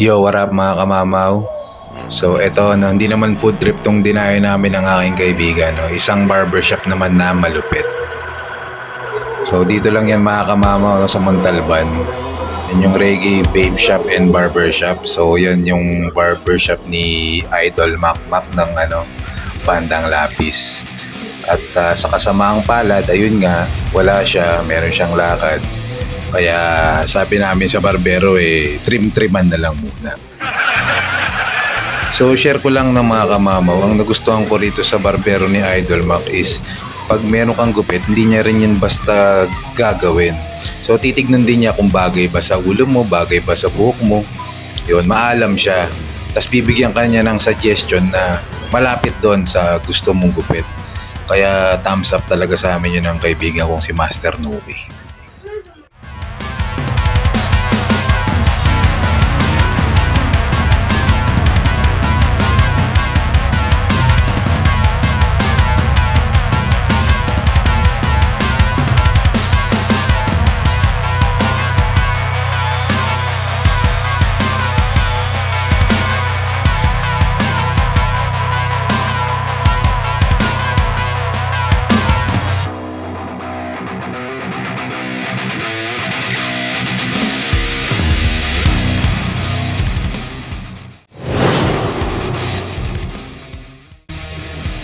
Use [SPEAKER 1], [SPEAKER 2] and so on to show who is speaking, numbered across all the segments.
[SPEAKER 1] Yo, what up mga kamamaw? So eto, no, hindi naman food trip tong dinayo namin ng aking kaibigan. No? Isang barbershop naman na malupit. So dito lang yan mga kamamaw no, sa Montalban. Yan yung Reggae Babe Shop and Barbershop. So yan yung barbershop ni Idol Macmac ng ano, Pandang Lapis. At ah, sa kasamaang palad, ayun nga, wala siya, meron siyang lakad. Kaya sabi namin sa barbero eh, trim-triman na lang muna. So share ko lang ng mga kamamaw, ang nagustuhan ko rito sa barbero ni Idol Mac is pag meron kang gupit, hindi niya rin yun basta gagawin. So titignan din niya kung bagay ba sa ulo mo, bagay ba sa buhok mo. Yun, maalam siya. Tapos bibigyan ka niya ng suggestion na malapit doon sa gusto mong gupit. Kaya thumbs up talaga sa amin yun ng kaibigan kong si Master Nuki.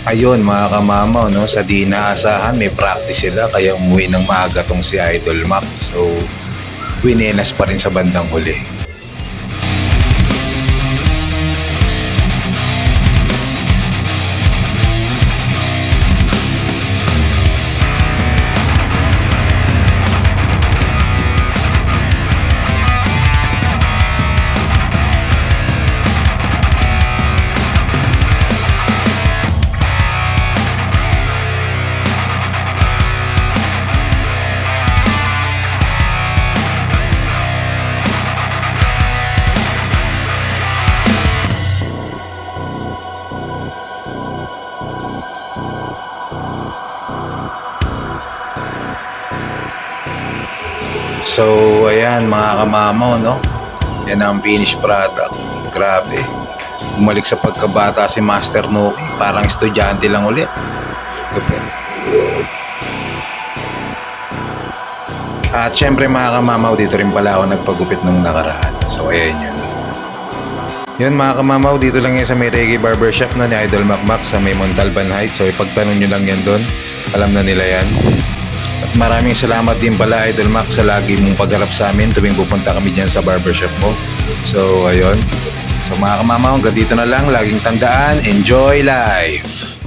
[SPEAKER 1] Ayun mga kamamaw, no, sa di naasahan may practice sila kaya umuwi ng maaga tong si Idol Mac. So, winenas pa rin sa bandang huli. So, ayan mga kamamaw, no? Yan ang finished product. Grabe. Bumalik sa pagkabata si Master Nuki. Parang estudyante lang ulit. Gupit. At syempre mga kamamaw, dito rin pala ako nagpagupit nung nakaraan. So, ayan yun. Yun mga kamamaw, dito lang yan sa may Reggae Barbershop na ni Idol Macmac sa may Montalban Heights. So, ipagtanong nyo lang yan doon. Alam na nila yan. At maraming salamat din pala Idol Mac sa lagi mong pagharap sa amin tuwing pupunta kami dyan sa barbershop mo. So, ayun. So mga kamamaw, hanggang na lang. Laging tandaan, enjoy life!